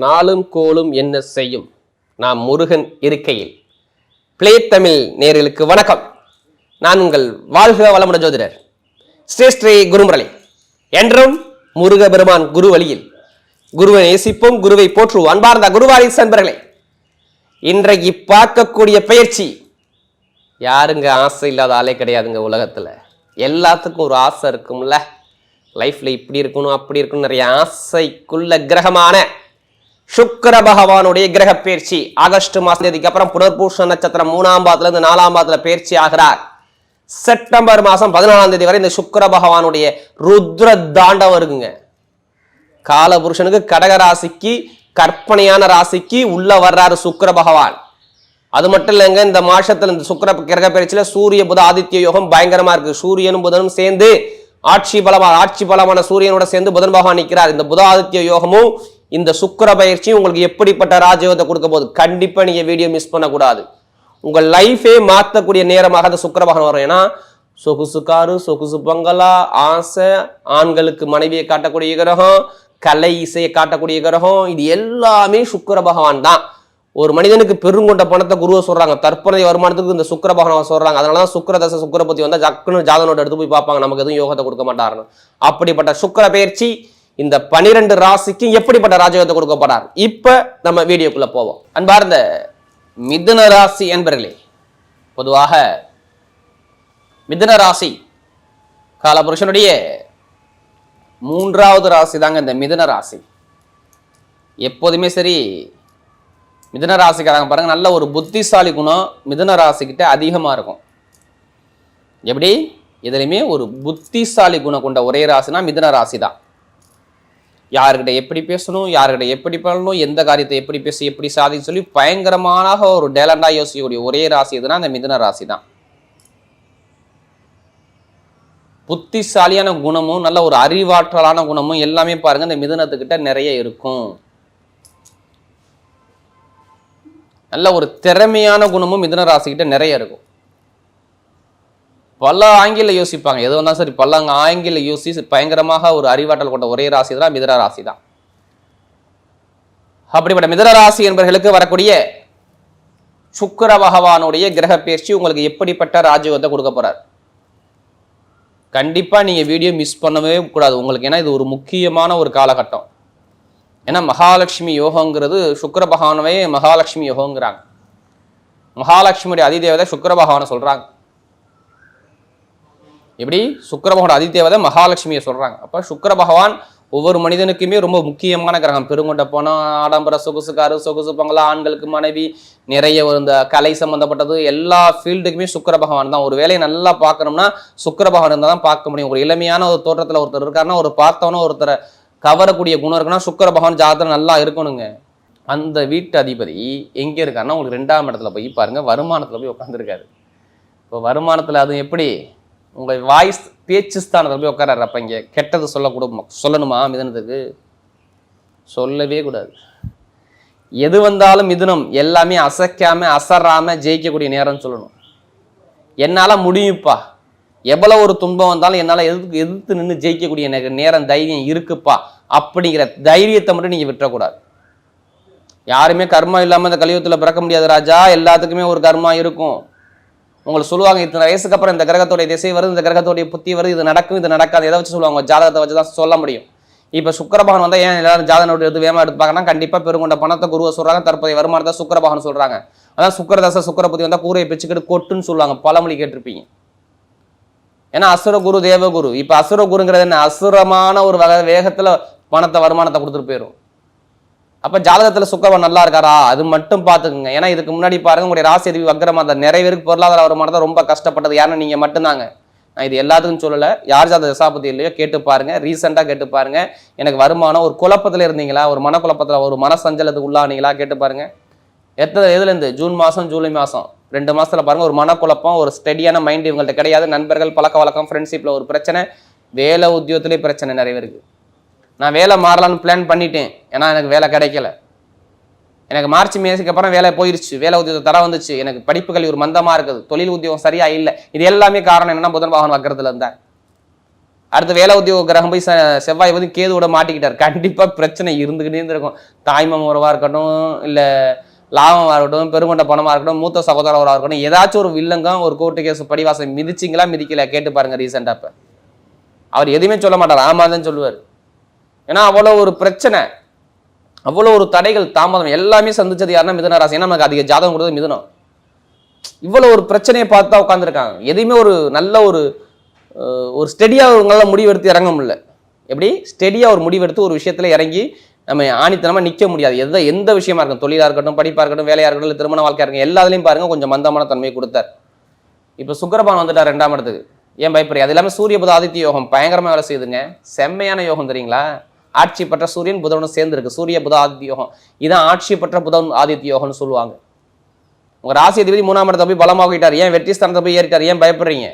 நாளும் கோலும் என்ன செய்யும்? நாம் முருகன் இருக்கையில். பிளே தமிழ் நேர்களுக்கு வணக்கம். நான் உங்கள் வாழ்க வளமுடன் ஜோதிடர். ஸ்ரீ ஸ்ரீ குருமுரளி. என்றும் முருக பெருமான் குரு வழியில் குருவை நேசிப்போம் குருவை போற்றுவோம். அன்பார்ந்த குருவாரி சன்பர்களே இன்றைக்கு பார்க்கக்கூடிய பயிற்சி யாருங்க ஆசை இல்லாத ஆளே கிடையாதுங்க உலகத்தில். எல்லாத்துக்கும் ஒரு ஆசை இருக்கும்ல. லைஃப்பில் இப்படி இருக்கணும் அப்படி இருக்கணும் நிறைய ஆசைக்குள்ள கிரகமான சுக்கர பகவானுடைய கிரக பயிற்சி. ஆகஸ்ட் மாசத்துக்கு அப்புறம் புனர்பூஷ நட்சத்திரம் மூணாம் பாதத்துல இருந்து நாலாம் பாதத்துல பயிற்சி ஆகிறார். செப்டம்பர் மாசம் பதினாலாம் தேதி வரை இந்த சுக்கிர பகவானுடைய ருத்ர தாண்டவம் இருக்குங்க. காலபுருஷனுக்கு கடக ராசிக்கு கற்பனையான ராசிக்கு உள்ள வர்றாரு சுக்கர பகவான். அது மட்டும் இல்லைங்க இந்த மாசத்துல இந்த சுக்கிர கிரக பயிற்சியில சூரிய புத ஆதித்ய யோகம் பயங்கரமா இருக்கு. சூரியனும் புதனும் சேர்ந்து ஆட்சி பலமா ஆட்சி பலமான சூரியனோட சேர்ந்து புதன் பகவான் நிற்கிறார் இந்த புத ஆதித்ய யோகமும் இந்த சுக்கிர பயிற்சி உங்களுக்கு எப்படிப்பட்ட ராஜயோகத்தை கொடுக்க போகுது? கண்டிப்பாக நீங்கள் வீடியோ மிஸ் பண்ணக்கூடாது. உங்கள் லைஃபே மாற்றக்கூடிய நேரமாக அந்த சுக்கர பகவான் வரும். ஏன்னா சொகுசு காரு சொகுசு பங்களா ஆசை ஆண்களுக்கு மனைவியை காட்டக்கூடிய கிரகம் கலை இசையை காட்டக்கூடிய கிரகம் இது எல்லாமே சுக்கர பகவான் தான். ஒரு மனிதனுக்கு பெருங்கொண்ட பணத்தை குருவை சொல்றாங்க. தற்போதைய வருமானத்துக்கு இந்த சுக்கர பகவான் சொல்றாங்க. அதனால தான் சுக்கர தசை சுக்கிர பத்தி வந்தா ஜக்குன்னு ஜாதனோட எடுத்து போய் பார்ப்பாங்க. நமக்கு எதுவும் யோகத்தை கொடுக்க மாட்டாருன்னு. அப்படிப்பட்ட சுக்கர பயிற்சி இந்த பனிரெண்டு ராசிக்கும் எப்படிப்பட்ட ராஜயோகத்தை கொடுக்க போறார்? இப்ப நம்ம வீடியோக்குள்ள போவோம். அன்பார்ந்த மிதுன ராசி என்பர்களே பொதுவாக மிதுன ராசி காலபுருஷனுடைய மூன்றாவது ராசி தாங்க இந்த மிதுன ராசி. எப்போதுமே சரி மிதுன ராசிக்காரங்க பாருங்க நல்ல ஒரு புத்திசாலி குணம் மிதுன ராசிக்கிட்ட அதிகமாக இருக்கும். எப்படி? எதுலையுமே ஒரு புத்திசாலி குணம் கொண்ட ஒரே ராசினா மிதுன ராசி தான் யாருக்கிட்ட எப்படி பேசணும் யாருக்கிட்ட எப்படி பண்ணணும் எந்த காரியத்தை எப்படி பேசி எப்படி சாதின்னு சொல்லி பயங்கரமான ஒரு டேலண்டாக யோசிக்கக்கூடிய ஒரே ராசி எதுனா அந்த மிதுன ராசி தான் புத்திசாலியான குணமும் நல்ல ஒரு அறிவாற்றலான குணமும் எல்லாமே பாருங்க இந்த மிதுனத்துக்கிட்ட நிறைய இருக்கும். நல்ல ஒரு திறமையான குணமும் மிதுன ராசிக்கிட்ட நிறைய இருக்கும். பல ஆங்கில யோசிப்பாங்க. எது வந்தாலும் சரி பல ஆங்கில யோசி பயங்கரமாக ஒரு அறிவாற்றல் கொண்ட ஒரே ராசி தான் மிதர ராசி தான். அப்படிப்பட்ட மிதர ராசி என்பவர்களுக்கு வரக்கூடிய சுக்கர பகவானுடைய கிரக பயிற்சி உங்களுக்கு எப்படிப்பட்ட ராஜயோகத்தை கொடுக்க போறார்? கண்டிப்பாக நீங்கள் வீடியோ மிஸ் பண்ணவே கூடாது. உங்களுக்கு ஏன்னா இது ஒரு முக்கியமான ஒரு காலகட்டம். ஏன்னா மகாலட்சுமி யோகங்கிறது சுக்கர பகவானவே மகாலட்சுமி யோகங்கிறாங்க. மகாலட்சுமியுடைய அதிதேவதை சுக்கர பகவானை சொல்கிறாங்க எப்படி? சுக்கிர பகவான் அதிதேவதை மகாலட்சுமியை சொல்கிறாங்க அப்போ சுக்கர பகவான் ஒவ்வொரு மனிதனுக்குமே ரொம்ப முக்கியமான கிரகம். பெருங்கொண்ட போனோம் ஆடம்பர சொகுசுக்காரு சொகுசு பங்களா ஆண்களுக்கு மனைவி நிறைய இந்த கலை சம்மந்தப்பட்டது எல்லா ஃபீல்டுக்குமே சுக்கர பகவான் தான். ஒரு வேலையை நல்லா பார்க்கணும்னா சுக்கர பகவான் இருந்தால் தான் பார்க்க முடியும். ஒரு இளமையான ஒரு தோற்றத்தில் ஒருத்தர் இருக்காருன்னா ஒரு பார்த்தவன ஒருத்தரை கவரக்கூடிய குணம் இருக்குன்னா சுக்கர பகவான் ஜாதகம் நல்லா இருக்கணுங்க. அந்த வீட்டு அதிபதி எங்கே இருக்காருன்னா உங்களுக்கு ரெண்டாம் இடத்துல போய் பாருங்கள் வருமானத்தில் போய் உட்காந்துருக்காரு இப்போ வருமானத்தில் அது எப்படி? உங்கள் வாய்ஸ் பேச்சு ஸ்தானத்தில் போய் உட்காராரு அப்போ இங்கே கெட்டது சொல்லக்கூட சொல்லணுமா? மிதனத்துக்கு? சொல்லவே கூடாது. எது வந்தாலும் மிதுனம். எல்லாமே அசைக்காம அசராம ஜெயிக்கக்கூடிய நேரம்னு சொல்லணும். என்னால் முடியும்ப்பா. எவ்வளோ ஒரு துன்பம் வந்தாலும் என்னால் எதிர்த்து எதிர்த்து நின்று ஜெயிக்கக்கூடிய எனக்கு நேரம் தைரியம் இருக்குப்பா. அப்படிங்கிற தைரியத்தை மட்டும் நீங்கள் விட்டுறக்கூடாது. யாருமே கர்மா இல்லாமல் இந்த கலியுகத்தில் பிறக்க முடியாது ராஜா. எல்லாத்துக்குமே ஒரு கர்மா இருக்கும். உங்களை சொல்லுவாங்க இத்தனை வயசுக்கு அப்புறம் இந்த கிரகத்தோடைய திசை வருது இந்த கிரகத்தோடைய புத்தி வருது இது நடக்கும் இது நடக்காது. எதை வச்சு சொல்லுவாங்க? ஜாதகத்தை வச்சு தான் சொல்ல முடியும். இப்போ சுக்கரபகன் வந்தால் ஏன் எல்லாரும் ஜாதகம் எடுத்து வேகமாக எடுப்பாங்கன்னா கண்டிப்பாக பெருங்கொண்ட பணத்தை குருவை சொல்கிறாங்க தற்போதைய வருமானத்தை சுக்கரபகன் சொல்கிறாங்க அதான் சுக்கரதசை சுக்கரபுத்தி வந்தால் கூரையை பிச்சுக்கிட்டு கொட்டுன்னு சொல்லுவாங்க. பழமொழி கேட்டிருப்பீங்க. ஏன்னா அசுரகுரு தேவகுரு. இப்போ அசுரகுருங்கிறது என்ன? அசுரமான ஒரு வகை வேகத்தில் பணத்தை வருமானத்தை கொடுத்துட்டு போயிடும் அப்போ ஜாதகத்தில் சுக்கரவன் நல்லா இருக்காரா? அது மட்டும் பார்த்துக்குங்க. ஏன்னா இதுக்கு முன்னாடி பாருங்க உங்களுடைய ராசி அதிபதி வக்கரமா அந்த நிறைய பேருக்கு பொருளாதார வருமானத்தை ரொம்ப கஷ்டப்பட்டது. யாருன்னு நீங்கள் மட்டும்தாங்க. நான் இது எல்லாத்துக்கும் சொல்லலை. யார் ஜாத தசாபதி இல்லையோ கேட்டு பாருங்க. ரீசெண்டாக கேட்டு பாருங்க. எனக்கு வருமானம் ஒரு குழப்பத்தில் இருந்தீங்களா? ஒரு மனக்குழப்பத்தில் ஒரு மனசஞ்சலத்துக்கு உள்ளானீங்களா? கேட்டு பாருங்க. எத்தனை இதுலேருந்து ஜூன் மாதம் ஜூலை மாதம் ரெண்டு மாசத்துல பாருங்க ஒரு மனக்குழப்பம் ஒரு ஸ்டெடியான மைண்ட் இவங்கள்ட்ட கிடையாது. நண்பர்கள் பழக்க வழக்கம் ஃப்ரெண்ட்ஷிப்பில் ஒரு பிரச்சனை. வேலை உத்தியோகத்திலே பிரச்சனை நிறைய பேருக்கு. நான் வேலை மாறலாம்னு பிளான் பண்ணிட்டேன். ஏன்னா எனக்கு வேலை கிடைக்கல. எனக்கு மார்ச் மேசுக்கு அப்புறம் வேலை போயிருச்சு. வேலை உத்தியோகம் தர வந்துச்சு. எனக்கு படிப்பு கல்வி ஒரு மந்தமாக இருக்குது. தொழில் உத்தியோகம் சரியா இல்லை. இது எல்லாமே காரணம் என்னன்னா புதன் வாகனம் வைக்கிறதுல இருந்தார். அடுத்து வேலை உத்தியோக கிரகம் போய் செவ்வாய் வந்து கேதுவோட மாட்டிக்கிட்டார். கண்டிப்பாக பிரச்சனை இருந்துக்கிட்டே இருக்கும் தாய்மம் உறவாக இருக்கட்டும் இல்லை லாபமாக இருக்கட்டும் பெருங்கொண்ட பணமாக இருக்கட்டும் மூத்த சகோதரவராக இருக்கட்டும் ஏதாச்சும் ஒரு வில்லங்கம் ஒரு கோர்ட்டு கேஸ் படிவாசம் மிதிச்சிங்களா மிதிக்கல கேட்டு பாருங்க ரீசெண்டாக இப்போ. அவர் எதுவுமே சொல்ல மாட்டார். ஆமா தான் சொல்லுவார். ஏன்னா அவ்வளோ ஒரு பிரச்சனை அவ்வளோ ஒரு தடைகள் தாமதம் எல்லாமே சந்திச்சது யாருன்னா மிதன ராசி. ஏன்னா நமக்கு அதிக ஜாதகம் கொடுத்தது மிதனம். இவ்வளோ ஒரு பிரச்சனையை பார்த்து தான் உட்காந்துருக்காங்க எதையுமே ஒரு நல்ல ஒரு ஒரு ஸ்டெடியாக அவங்களால முடிவெடுத்து இறங்க முடியல. எப்படி? ஸ்டெடியாக ஒரு முடிவெடுத்து ஒரு விஷயத்தில் இறங்கி நம்ம ஆணித்தனமாக நிற்க முடியாது. எந்த எந்த விஷயமா இருக்கும் தொழிலாக இருக்கட்டும் படிப்பாக இருக்கட்டும் வேலையாக இருக்கட்டும் இல்லை திருமண வாழ்க்கையாக இருக்கட்டும் எல்லாத்துலேயும் பாருங்கள் கொஞ்சம் மந்தமான தன்மையை கொடுத்தார். இப்போ சுக்கரபான் வந்துட்டார் ரெண்டாம் இடத்துக்கு. ஏன் பயப்படுறீங்க? அது இல்லாமல் சூரியபுத ஆதித்ய யோகம் பயங்கரமாக வேலை செய்யுதுங்க. செம்மையான யோகம் தெரியுங்களா? ஆட்சி பெற்ற சூரியன் புதனும் சேர்ந்துருக்கு. சூரிய புத ஆதித்ய யோகம். இதான் ஆட்சி பெற்ற புதன் ஆதித்ய யோகம்னு சொல்லுவாங்க. உங்கள் ராசி அதிபதி மூணாம் இடத்தை போய் பலமாகிட்டார். ஏன் வெற்றி ஸ்தானத்தை போய் ஏறிட்டார்? ஏன் பயப்படுறீங்க?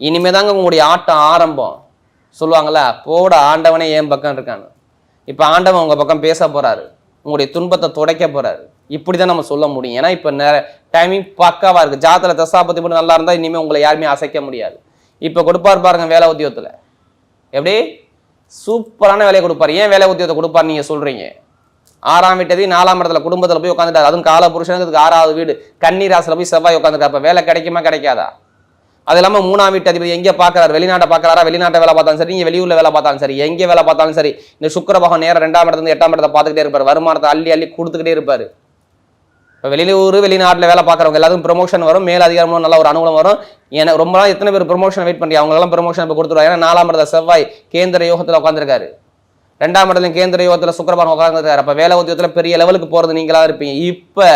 இனிமே தாங்க உங்களுடைய ஆட்டம் ஆரம்பம். சொல்லுவாங்கல்ல போட ஆண்டவனே ஏன் பக்கம் இருக்கான்னு. இப்போ ஆண்டவன் உங்கள் பக்கம் பேச போகிறாரு உங்களுடைய துன்பத்தை துடைக்க போகிறாரு இப்படி தான் நம்ம சொல்ல முடியும். ஏன்னா இப்போ டைமிங் பக்காவாக இருக்குது ஜாத்தில் தசாபத்தி மட்டும் நல்லா இருந்தால் இனிமேல் உங்களை யாருமே அசைக்க முடியாது. இப்போ கொடுப்பார் பாருங்க வேலை உத்தியோகத்தில். எப்படி? சூப்பரான வேலையை கொடுப்பாரு. ஏன் வேலை உத்தியோகத்தை கொடுப்பாரு நீங்கள் சொல்கிறீங்க ஆறாம் வீட்டதி நாலாம் இடத்துல குடும்பத்தில் போய் உட்காந்துட்டாரு அதுவும் கால புருஷனுக்கு ஆறாவது வீடு. கன்னி ராசியில போய் செவ்வாய் உட்காந்துருக்காரு அப்போ வேலை கிடைக்குமா கிடைக்காதா? அது இல்லாமல் மூணாம் வீட்டு அதிபதி எங்கே பார்க்குறாரு? வெளிநாட்டை பார்க்குறாரா? வெளிநாட்டை வேலை பார்த்தாலும் சரி நீங்கள் வெளியூரில் வேலை பார்த்தாலும் சரி எங்கே வேலை பார்த்தாலும் சரி இந்த சுக்கரபகம் நேரம் ரெண்டாம் இடத்துல இருந்து எட்டாம் இடத்தை பார்த்துக்கிட்டே இருப்பார். வருமானத்தை அள்ளி அள்ளி கொடுத்துக்கிட்டே இருப்பார். இப்போ வெளியூர் வெளிநாட்டில் வேலை பார்க்குறவங்க எல்லாத்துக்கும் ப்ரொமோஷன் வரும். மேல் அதிகாரமும் நல்ல ஒரு அனுகூலம் வரும். ஏன்னா ரொம்ப நாள் எத்தனை பேர் ப்ரொமோஷன் வெயிட் பண்ணி அவங்களெல்லாம் ப்ரொமோஷன் இப்போ கொடுத்துருவாங்க. ஏன்னா நாலாம் இடத்துல செவ்வாய் கேந்திர யோகத்தில் உட்காந்துருக்காரு ரெண்டாம் இடத்துல கேந்திர யோகத்தில் சுக்கரபான் உட்காந்துருக்காரு அப்போ வேலை உத்தியோகத்தில் பெரிய லெவலுக்கு போகிறது நீங்களாக இருப்பீங்க. இப்போ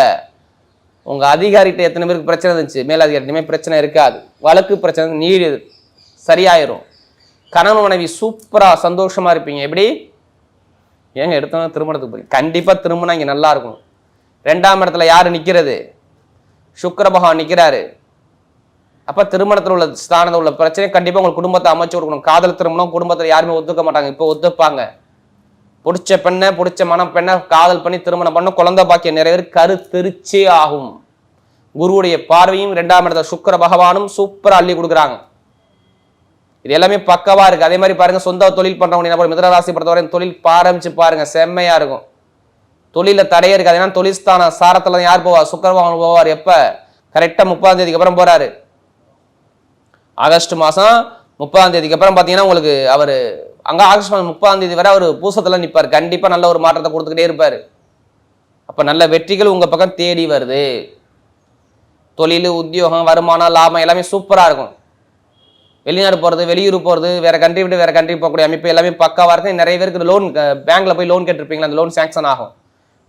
உங்கள் அதிகாரிகிட்ட எத்தனை பேருக்கு பிரச்சனை இருந்துச்சு? மேலதிகாரி இனிமேல் பிரச்சனை இருக்காது. வழக்கு பிரச்சனை நீடு சரியாயிரும். கணவன் மனைவி சூப்பராக சந்தோஷமாக இருப்பீங்க. எப்படி? ஏங்க எடுத்தவங்க திருமணத்துக்கு போய். கண்டிப்பாக திருமணம் இங்கே நல்லா இருக்கும் ரெண்டாம் இடத்துல யார் நிற்கிறது சுக்கர பகவான் நிற்கிறாரு அப்போ திருமணத்தில் உள்ள ஸ்தானத்தில் உள்ள பிரச்சனை கண்டிப்பாக உங்கள் குடும்பத்தை அமைச்சு கொடுக்கணும். காதல் திருமணம் குடும்பத்தில் யாருமே ஒத்துக்க மாட்டாங்க. இப்போ ஒத்துப்பாங்க. பிடிச்ச பெண்ணை பிடிச்ச மனம் பெண்ணை காதல் பண்ணி திருமணம் பண்ண குழந்தை பாக்கியம் நிறைய கரு திருச்சே ஆகும். குருவுடைய பார்வையும் ரெண்டாம் இடத்துல சுக்கர பகவானும் சூப்பராக அள்ளி கொடுக்குறாங்க. இது எல்லாமே பக்கவா இருக்கு. அதே மாதிரி பாருங்க சொந்த தொழில் பண்றவங்க என்ன மிதன ராசி பொறுத்தவரை தொழில் ஆரம்பிச்சு பாருங்க. செம்மையா இருக்கும். தொழில தடையே இருக்காது ஏன்னா தொழில்ஸ்தான ஸ்தான யார் போவா? சுக்கிர போவார். எப்ப? கரெக்டா முப்பதாம் தேதிக்கு அப்புறம் போறாரு. ஆகஸ்ட் மாசம் முப்பதாம் தேதிக்கு அப்புறம் பாத்தீங்கன்னா உங்களுக்கு அவர் அங்க ஆகஸ்ட் மாதம் முப்பதாம் தேதி வரை அவர் பூசத்துல நிற்பார் கண்டிப்பா நல்ல ஒரு மாற்றத்தை கொடுத்துக்கிட்டே இருப்பார். அப்ப நல்ல வெற்றிகள் உங்க பக்கம் தேடி வருது. தொழில் உத்தியோகம் வருமானம் லாபம் எல்லாமே சூப்பரா இருக்கும். வெளிநாடு போகிறது வெளியூர் போகிறது வேற கண்ட்ரி விட்டு வேற கண்ட்ரி போகக்கூடிய அமைப்பு எல்லாமே பக்காவாக இருக்கும் நிறைய பேருக்கு லோன் பேங்க்ல போய் லோன் கேட்டிருப்பீங்களா? அந்த லோன் சாங்ஷன் ஆகும்.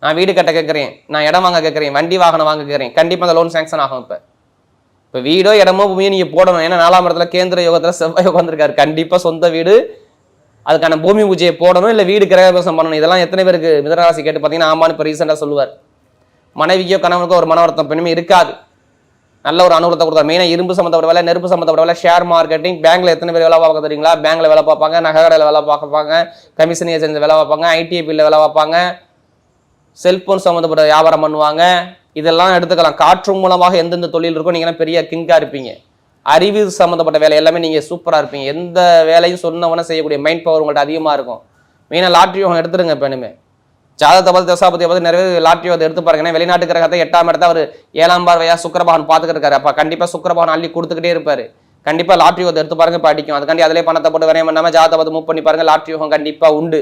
நான் வீடு கட்ட கேட்குறேன் நான் இடம் வாங்க கேட்குறேன் வண்டி வாகனம் வாங்க கேட்குறேன். கண்டிப்பாக அந்த லோன் சேங்ஷன் ஆகும் இப்போ. இப்போ வீடோ இடமோ பூமியோ நீங்கள் போடணும். ஏன்னா நாலாம் இடத்துல கேந்திர யோகத்தில் செவ்வாய் உட்காந்துருக்காரு கண்டிப்பாக சொந்த வீடு அதுக்கான பூமி பூஜையை போடணும் இல்லை வீடு கிரகபிரசம் பண்ணணும். இதெல்லாம் எத்தனை பேருக்கு மிதராசி கேட்டு பார்த்தீங்கன்னா ஆமான்னு இப்போ ரீசெண்டாக சொல்லுவார். மனைவிக்கோ கணவனுக்கோ ஒரு மனவர்த்தம் பெண்ணுமே இருக்காது. நல்ல ஒரு அனுகூலத்தை கொடுத்தா மெயினாக இரும்பு சம்மந்தப்பட்ட வேலை நெருப்பு சம்மந்தப்பட்ட வேலை ஷேர் மார்க்கெட்டிங் பேங்க்கில் எத்தனை பேர் வேலை பார்க்க தெரியுங்களா? பேங்க்கில் வேலை பார்ப்பாங்க நகரில் வேலை பார்ப்பாங்க கமிஷன் ஏஜென்சி வேலை பார்ப்பாங்க ஐடிஐபியில் வேலை பார்ப்பாங்க. செல்போன் சம்மந்தப்பட்ட வியாபாரம் பண்ணுவாங்க. இதெல்லாம் எடுத்துக்கலாம். காற்று மூலமாக எந்தெந்த தொழில் இருக்கோ நீங்கள் பெரிய கிங்காக இருப்பீங்க. அறிவு சம்மந்தப்பட்ட வேலை எல்லாமே நீங்கள் சூப்பராக இருப்பீங்க. எந்த வேலையும் சொன்னவன செய்யக்கூடிய மைண்ட் பவர் உங்கள்கிட்ட அதிகமாக இருக்கும். மெயினாக லாட்ரி யோகம் எடுத்துருங்க இப்போ இனிமே. ஜாதகத்தை பார்த்து தசாபதியை பார்த்து நிறைய லாட்ரி யோகத்தை எடுத்து பாருங்க. ஏன்னா வெளிநாட்டு கிரகத்தை எட்டாம் இடத்த அவர் ஏழாம் பார்வையாக சுக்கரபகவான் பார்த்துக்கிட்டு இருக்காரு. அப்போ கண்டிப்பாக சுக்கரபகவான் அள்ளி கொடுத்துக்கிட்டே இருப்பார். கண்டிப்பாக லாட்ரி யோகத்தை எடுத்து பாருங்க இப்போ அடிக்கும். அதுக்காண்டி அதிலே பணத்தை போட்டு வரையும் பண்ணாமல் ஜாதகத்தை பார்த்து மூவ் பண்ணி பாருங்கள் லாட்ரி யோகம் கண்டிப்பாக உண்டு.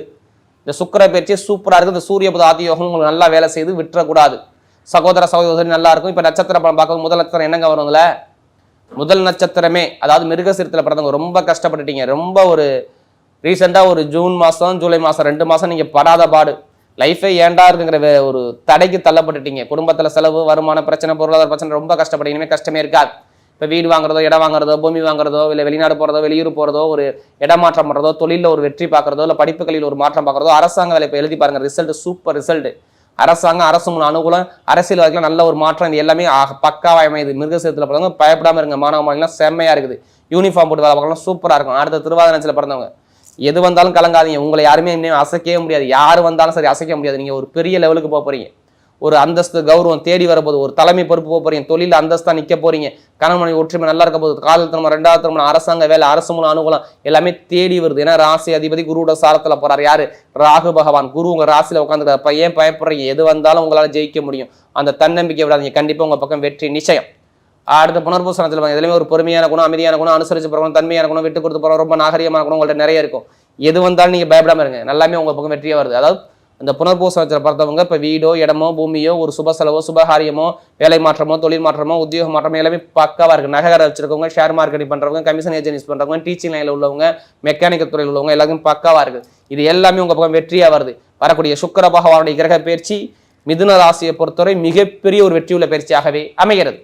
இந்த சுக்கர பயிற்சி சூப்பராக இருக்குது. இந்த சூரிய புத ஆதி யோகம் உங்களுக்கு நல்லா வேலை செய்து விட்டுறக்கூடாது. சகோதர சகோதரி நல்லா இருக்கும். இப்போ நட்சத்திர படம் பார்க்கும் முதல் நட்சத்திரம் என்னங்க வரும் முதல் நட்சத்திரமே அதாவது மிருகசீரத்தில் பிறந்தவங்க ரொம்ப கஷ்டப்பட்டுட்டீங்க. ரொம்ப ஒரு ரீசெண்டாக ஒரு ஜூன் மாதம் ஜூலை மாதம் ரெண்டு மாதம் நீங்கள் படாத பாடு. லைஃபே ஏண்டா இருக்குங்கிற ஒரு தடைக்கு தள்ளப்பட்டுட்டீங்க. குடும்பத்தில் செலவு வருமான பிரச்சனை பொருளாதார பிரச்சனை ரொம்ப கஷ்டப்பட்டீங்க. இனிமேல் கஷ்டமே இருக்காது. இப்போ வீடு வாங்குறதோ இடம் வாங்குறதோ பூமி வாங்குறதோ இல்லை வெளிநாடு போகிறதோ வெளியூர் போகிறதோ ஒரு இடமாற்றம் பண்ணுறதோ தொழிலில் ஒரு வெற்றி பார்க்குறதோ இல்லை படிப்புகளில் ஒரு மாற்றம் பார்க்குறதோ அரசாங்க வேலை இப்போ எழுதி பாருங்க. ரிசல்ட் சூப்பர் ரிசல்ட் அரசாங்கம் அரசு முன் அனுகூலம் அரசியல் வாழ்க்கையில் நல்ல ஒரு மாற்றம் இது எல்லாமே ஆக- பக்காவா அமையுது. மிருகசேத்தில் பிறந்தவங்க பயப்படாமல் இருங்க. மாணவ மாணவிலாம் செம்மையாக இருக்குது. யூனிஃபார்ம் போட்டு வேலை பார்க்கலாம் சூப்பராக இருக்கும். அடுத்த திருவாதிரத்தில் பிறந்தவங்க. எது வந்தாலும் கலங்காதீங்க. உங்களை யாருமே இன்னும் அசைக்கவே முடியாது. யார் வந்தாலும் சரி அசைக்க முடியாது. நீங்கள் ஒரு பெரிய லெவலுக்கு போக போகிறீங்க ஒரு அந்தஸ்து கௌரவம் தேடி வரப்போகுது. ஒரு தலைமை பொறுப்பு போக போறீங்க தொழில் அந்தஸ்தா நிக்க போறீங்க கணவனை ஒற்றுமை நல்லா இருக்க போகுது. காதல் திருமணம் ரெண்டாவது திருமணம் அரசாங்க வேலை அரசு மூலம் அனுகூலம் எல்லாமே தேடி வருது. ஏன்னா ராசி அதிபதி குருவோட சாரத்துல போறாரு. யாரு? ராகு பகவான். குரு உங்க ராசியில உட்காந்துருக்காரு அப்ப ஏன் பயப்படுறீங்க? எது வந்தாலும் உங்களால ஜெயிக்க முடியும். அந்த தன்னம்பிக்கை விடாதீங்க. கண்டிப்பா உங்க பக்கம் வெற்றி நிச்சயம். அடுத்த புனர்பூசணத்தில் எதுலையுமே ஒரு பொறுமையான குணம் அமைதியான குணம் அனுசரிச்சு போகிறோம் தன்மையான குணம் விட்டு கொடுத்து போகிறோம் ரொம்ப நாகரிகமான குணம் உங்கள்கிட்ட நிறைய இருக்கும். எது வந்தாலும் நீங்கள் பயப்படாம இருங்க. எல்லாமே உங்க பக்கம் வெற்றியாக வருது. அதாவது இந்த புனர்பூசணத்தில் பார்த்தவங்க இப்போ வீடோ இடமோ பூமியோ ஒரு சுப செலவோ சுபகாரியமோ வேலை மாற்றமோ தொழில் மாற்றமோ உத்தியோக மாற்றமோ எல்லாமே பக்காவாக இருக்குது நகை வச்சிருக்கவங்க ஷேர் மார்க்கெட்டிங் பண்ணுறவங்க கமிஷன் ஏஜென்சி பண்ணுறவங்க டீச்சிங் லைனில் உள்ளவங்க மெக்கானிக்கல் துறையில் உள்ளவங்க எல்லாருக்கும் பக்காவாக இருக்குது இது எல்லாமே உங்கள் பக்கம் வெற்றியாக வருது. வரக்கூடிய சுக்கர பகவானுடைய கிரக பயிற்சி மிதுன ராசியை பொறுத்தவரை மிகப்பெரிய ஒரு வெற்றியுள்ள பயிற்சியாகவே அமைகிறது.